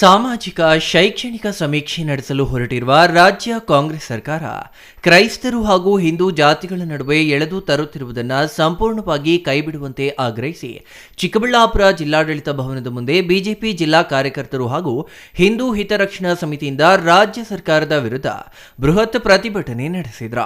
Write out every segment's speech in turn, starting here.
ಸಾಮಾಜಿಕ, ಶೈಕ್ಷಣಿಕ ಸಮೀಕ್ಷೆ ನಡೆಸಲು ಹೊರಟಿರುವ ರಾಜ್ಯ ಕಾಂಗ್ರೆಸ್ ಸರ್ಕಾರ, ಕ್ರೈಸ್ತರು ಹಾಗೂ ಹಿಂದೂ ಜಾತಿಗಳ ನಡುವೆ ಎಳೆದು ತರುತ್ತಿರುವುದನ್ನು ಸಂಪೂರ್ಣವಾಗಿ ಕೈಬಿಡುವಂತೆ ಆಗ್ರಹಿಸಿ, ಚಿಕ್ಕಬಳ್ಳಾಪುರ ಜಿಲ್ಲಾಡಳಿತ ಭವನದ ಮುಂದೆ ಬಿಜೆಪಿ ಜಿಲ್ಲಾ ಕಾರ್ಯಕರ್ತರು ಹಾಗೂ ಹಿಂದೂ ಹಿತರಕ್ಷಣಾ ಸಮಿತಿಯಿಂದ ರಾಜ್ಯ ಸರ್ಕಾರದ ವಿರುದ್ಧ ಬೃಹತ್ ಪ್ರತಿಭಟನೆ ನಡೆಸಿದ್ರ.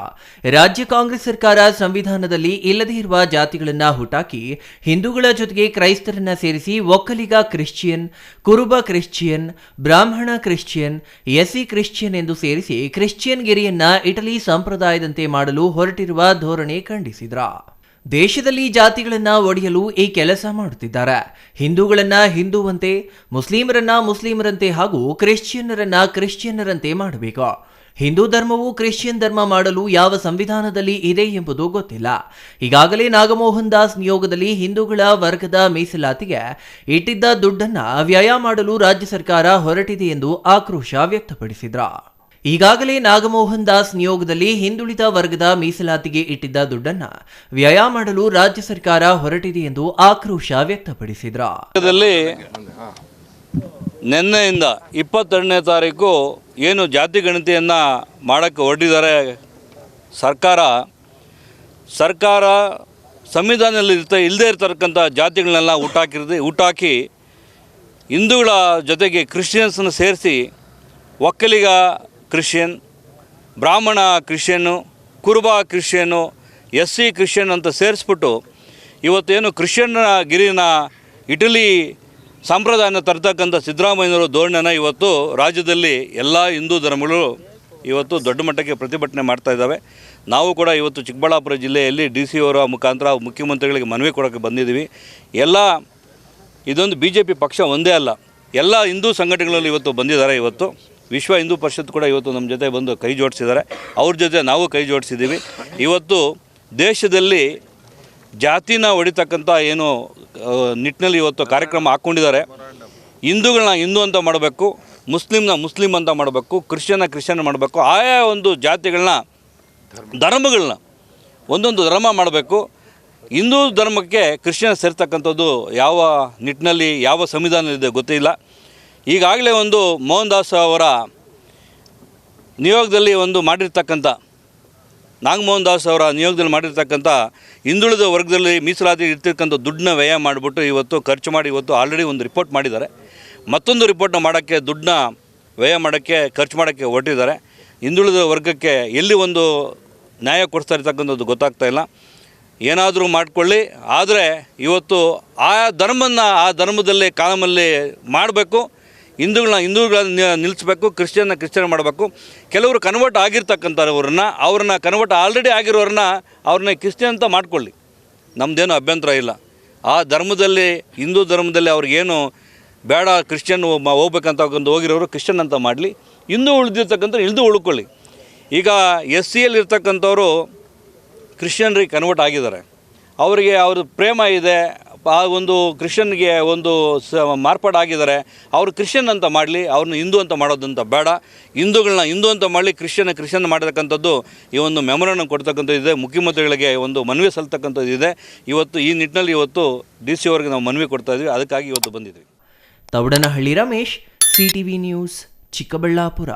ರಾಜ್ಯ ಕಾಂಗ್ರೆಸ್ ಸರ್ಕಾರ ಸಂವಿಧಾನದಲ್ಲಿ ಇಲ್ಲದೇ ಇರುವ ಜಾತಿಗಳನ್ನು ಹುಟಾಕಿ, ಹಿಂದೂಗಳ ಜೊತೆಗೆ ಕ್ರೈಸ್ತರನ್ನ ಸೇರಿಸಿ Okkaliga Christian, Kuruba Christian Brahmana Christian SC Christian ಎಂದು ಸೇರಿಸಿ ಕ್ರಿಶ್ಚಿಯನ್ ಗಿರಿಯನ್ನ ಇಟಲಿ ಸಂಪ್ರದಾಯದಂತೆ ಮಾಡಲು ಹೊರಟಿರುವ ಧೋರಣೆ ಖಂಡಿಸಿದ್ರ. ದೇಶದಲ್ಲಿ ಜಾತಿಗಳನ್ನ ಒಡೆಯಲು ಈ ಕೆಲಸ ಮಾಡುತ್ತಿದ್ದಾರೆ. ಹಿಂದೂಗಳನ್ನ ಹಿಂದೂವಂತೆ, ಮುಸ್ಲಿಮರನ್ನ ಮುಸ್ಲಿಮರಂತೆ ಹಾಗೂ ಕ್ರಿಶ್ಚಿಯನ್ನರನ್ನ ಕ್ರಿಶ್ಚಿಯನ್ನರಂತೆ ಮಾಡಬೇಕು. ಹಿಂದೂ ಧರ್ಮವು ಕ್ರಿಶ್ಚಿಯನ್ ಧರ್ಮ ಮಾಡಲು ಯಾವ ಸಂವಿಧಾನದಲ್ಲಿ ಇದೆ ಎಂಬುದು ಗೊತ್ತಿಲ್ಲ. ಈಗಾಗಲೇ ನಾಗಮೋಹನ್ ದಾಸ್ ನಿಯೋಗದಲ್ಲಿ ಹಿಂದೂಗಳ ವರ್ಗದ ಮೀಸಲಾತಿಗೆ ಇಟ್ಟಿದ್ದ ದುಡ್ಡನ್ನ ವ್ಯಯ ಮಾಡಲು ರಾಜ್ಯ ಸರ್ಕಾರ ಹೊರಟಿದೆ ಎಂದು ಆಕ್ರೋಶ ವ್ಯಕ್ತಪಡಿಸಿದ್ರು. ಈಗಾಗಲೇ ನಾಗಮೋಹನ್ ದಾಸ್ ನಿಯೋಗದಲ್ಲಿ ಹಿಂದುಳಿದ ವರ್ಗದ ಮೀಸಲಾತಿಗೆ ಇಟ್ಟಿದ್ದ ದುಡ್ಡನ್ನ ವ್ಯಯ ಮಾಡಲು ರಾಜ್ಯ ಸರ್ಕಾರ ಹೊರಟಿದೆ ಎಂದು ಆಕ್ರೋಶ ವ್ಯಕ್ತಪಡಿಸಿದ್ರ. ನಿನ್ನೆಯಿಂದ ಇಪ್ಪತ್ತೆರಡನೇ ತಾರೀಕು ಏನು ಜಾತಿ ಗಣತಿಯನ್ನು ಮಾಡೋಕ್ಕೆ ಹೊರಟಿದ್ದಾರೆ ಸರ್ಕಾರ ಸರ್ಕಾರ ಸಂವಿಧಾನದಲ್ಲಿ ಇರ್ತ ಇಲ್ಲದೇ ಇರ್ತಕ್ಕಂಥ ಜಾತಿಗಳನ್ನೆಲ್ಲ ಊಟಾಕಿರ್ದು ಹುಟ್ಟಾಕಿ ಹಿಂದೂಗಳ ಜೊತೆಗೆ ಕ್ರಿಶ್ಚಿಯನ್ಸನ್ನು ಸೇರಿಸಿ ಒಕ್ಕಲಿಗ ಕ್ರಿಶ್ಚಿಯನ್, ಬ್ರಾಹ್ಮಣ ಕ್ರಿಶ್ಚಿಯನ್ನು ಕುರುಬ ಕ್ರಿಶ್ಚಿಯನ್ನು ಎಸ್ ಸಿ ಕ್ರಿಶ್ಚಿಯನ್ ಅಂತ ಸೇರಿಸ್ಬಿಟ್ಟು ಇವತ್ತೇನು ಕ್ರಿಶ್ಚಿಯನ್ನ ಗಿರಿನ ಇಟಲಿ ಸಂಪ್ರದಾಯನ ತರ್ತಕ್ಕಂಥ ಸಿದ್ದರಾಮಯ್ಯನವರು ಧೋರಣೆನ ಇವತ್ತು ರಾಜ್ಯದಲ್ಲಿ ಎಲ್ಲ ಹಿಂದೂ ಧರ್ಮಗಳು ಇವತ್ತು ದೊಡ್ಡ ಮಟ್ಟಕ್ಕೆ ಪ್ರತಿಭಟನೆ ಮಾಡ್ತಾ ಇದ್ದಾವೆ. ನಾವು ಕೂಡ ಇವತ್ತು ಚಿಕ್ಕಬಳ್ಳಾಪುರ ಜಿಲ್ಲೆಯಲ್ಲಿ ಡಿ ಸಿ ಅವರ ಮುಖಾಂತರ ಮುಖ್ಯಮಂತ್ರಿಗಳಿಗೆ ಮನವಿ ಕೊಡೋಕ್ಕೆ ಬಂದಿದ್ದೀವಿ. ಎಲ್ಲ ಇದೊಂದು ಬಿ ಜೆ ಪಿ ಪಕ್ಷ ಒಂದೇ ಅಲ್ಲ, ಎಲ್ಲ ಹಿಂದೂ ಸಂಘಟನೆಗಳಲ್ಲಿ ಇವತ್ತು ಬಂದಿದ್ದಾರೆ ಇವತ್ತು. ವಿಶ್ವ ಹಿಂದೂ ಪರಿಷತ್ ಕೂಡ ಇವತ್ತು ನಮ್ಮ ಜೊತೆ ಬಂದು ಕೈ ಜೋಡಿಸಿದ್ದಾರೆ. ಅವ್ರ ಜೊತೆ ನಾವು ಕೈ ಜೋಡಿಸಿದ್ದೀವಿ. ಇವತ್ತು ದೇಶದಲ್ಲಿ ಜಾತಿನ ಹೊಡಿತಕ್ಕಂಥ ಏನು ನಿಟ್ಟಿನಲ್ಲಿ ಇವತ್ತು ಕಾರ್ಯಕ್ರಮ ಹಾಕ್ಕೊಂಡಿದ್ದಾರೆ. ಹಿಂದೂಗಳನ್ನ ಹಿಂದೂ ಅಂತ ಮಾಡಬೇಕು, ಮುಸ್ಲಿಮ್ನ ಮುಸ್ಲಿಂ ಅಂತ ಮಾಡಬೇಕು, ಕ್ರಿಶ್ಚಿಯನ್ನ ಕ್ರಿಶ್ಚಿಯನ್ ಮಾಡಬೇಕು, ಆಯಾ ಒಂದು ಜಾತಿಗಳನ್ನ, ಧರ್ಮಗಳನ್ನ, ಒಂದೊಂದು ಧರ್ಮ ಮಾಡಬೇಕು. ಹಿಂದೂ ಧರ್ಮಕ್ಕೆ ಕ್ರಿಶ್ಚಿಯನ್ ಸೇರ್ತಕ್ಕಂಥದ್ದು ಯಾವ ನಿಟ್ಟಿನಲ್ಲಿ, ಯಾವ ಸಂವಿಧಾನದಲ್ಲಿದೆ ಗೊತ್ತಿಲ್ಲ. ಈಗಾಗಲೇ ಒಂದು ಮೋಹನ್ ದಾಸ್ ಅವರ ನಿಯೋಗದಲ್ಲಿ ಒಂದು ಮಾಡಿರ್ತಕ್ಕಂಥ ನಾಗಮೋಹನ್ ದಾಸ್ ಅವರ ನಿಯೋಗದಲ್ಲಿ ಮಾಡಿರ್ತಕ್ಕಂಥ ಹಿಂದುಳಿದ ವರ್ಗದಲ್ಲಿ ಮೀಸಲಾತಿ ಇರ್ತಕ್ಕಂಥ ದುಡ್ಡನ್ನ ವ್ಯಯ ಮಾಡಿಬಿಟ್ಟು ಇವತ್ತು ಖರ್ಚು ಮಾಡಿ ಇವತ್ತು ಆಲ್ರೆಡಿ ಒಂದು ರಿಪೋರ್ಟ್ ಮಾಡಿದ್ದಾರೆ. ಮತ್ತೊಂದು ರಿಪೋರ್ಟ್ನ ಮಾಡೋಕ್ಕೆ ದುಡ್ಡನ್ನ ವ್ಯಯ ಮಾಡೋಕ್ಕೆ, ಖರ್ಚು ಮಾಡೋಕ್ಕೆ ಹೊರಟಿದ್ದಾರೆ. ಹಿಂದುಳಿದ ವರ್ಗಕ್ಕೆ ಎಲ್ಲಿ ಒಂದು ನ್ಯಾಯ ಕೊಡಿಸ್ತಾ ಇರ್ತಕ್ಕಂಥದ್ದು ಗೊತ್ತಾಗ್ತಾ ಇಲ್ಲ. ಏನಾದರೂ ಮಾಡಿಕೊಳ್ಳಿ, ಆದರೆ ಇವತ್ತು ಆ ಧರ್ಮನ ಆ ಧರ್ಮದಲ್ಲಿ, ಕಾಲಮಲ್ಲಿ ಮಾಡಬೇಕು. ಹಿಂದೂಗಳನ್ನ ಹಿಂದೂಗಳನ್ನ ನಿಲ್ಲಿಸ್ಬೇಕು ಕ್ರಿಶ್ಚಿಯನ್ನ ಕ್ರಿಶ್ಚಿಯನ್ ಮಾಡಬೇಕು. ಕೆಲವರು ಕನ್ವರ್ಟ್ ಆಗಿರ್ತಕ್ಕಂಥವ್ರನ್ನ, ಅವ್ರನ್ನ ಕನ್ವರ್ಟ್ ಆಲ್ರೆಡಿ ಆಗಿರೋರನ್ನ ಅವ್ರನ್ನ ಕ್ರಿಶ್ಚಿಯನ್ ಅಂತ ಮಾಡ್ಕೊಳ್ಳಿ. ನಮ್ಮದೇನು ಅಭ್ಯಂತರ ಇಲ್ಲ. ಆ ಧರ್ಮದಲ್ಲಿ, ಹಿಂದೂ ಧರ್ಮದಲ್ಲಿ ಅವ್ರಿಗೇನು ಬೇಡ ಕ್ರಿಶ್ಚಿಯನ್ ಹೋಗ್ಬೇಕಂತ ಹೋಗಿರೋರು ಕ್ರಿಶ್ಚಿಯನ್ ಅಂತ ಮಾಡಲಿ. ಹಿಂದೂ ಉಳಿದಿರ್ತಕ್ಕಂಥ ಹಿಂದೂ ಉಳ್ಕೊಳ್ಳಿ. ಈಗ ಎಸ್ ಸಿಯಲ್ಲಿ ಇರ್ತಕ್ಕಂಥವ್ರು ಕ್ರಿಶ್ಚಿಯನ್ರಿಗೆ ಕನ್ವರ್ಟ್ ಆಗಿದ್ದಾರೆ. ಅವರಿಗೆ ಅವ್ರ ಪ್ರೇಮ ಇದೆ ಆ ಒಂದು ಕ್ರಿಶ್ಚಿಯನ್ಗೆ ಒಂದು ಸ ಮಾರ್ಪಾಡಾಗಿದ್ದಾರೆ. ಅವರು ಕ್ರಿಶ್ಚಿಯನ್ ಅಂತ ಮಾಡಲಿ ಅವ್ರನ್ನ ಹಿಂದೂ ಅಂತ ಮಾಡೋದಂತ ಬೇಡ. ಹಿಂದೂಗಳನ್ನ ಹಿಂದೂ ಅಂತ ಮಾಡಲಿ ಕ್ರಿಶ್ಚಿಯನ್ ಕ್ರಿಶ್ಚಿಯನ್ ಮಾಡತಕ್ಕಂಥದ್ದು ಈ ಒಂದು ಮೆಮೊರನ್ನು ಕೊಡ್ತಕ್ಕಂಥದ್ದು ಇದೆ. ಮುಖ್ಯಮಂತ್ರಿಗಳಿಗೆ ಒಂದು ಮನವಿ ಸಲ್ತಕ್ಕಂಥದ್ದು ಇದೆ. ಇವತ್ತು ಈ ನಿಟ್ಟಿನಲ್ಲಿ ಇವತ್ತು ಡಿ ಸಿ ಅವ್ರಿಗೆ ನಾವು ಮನವಿ ಕೊಡ್ತಾ ಇದ್ವಿ. ಅದಕ್ಕಾಗಿ ಇವತ್ತು ಬಂದಿದ್ವಿ. Tavadanahalli Ramesh CTV news, Chikkaballapura.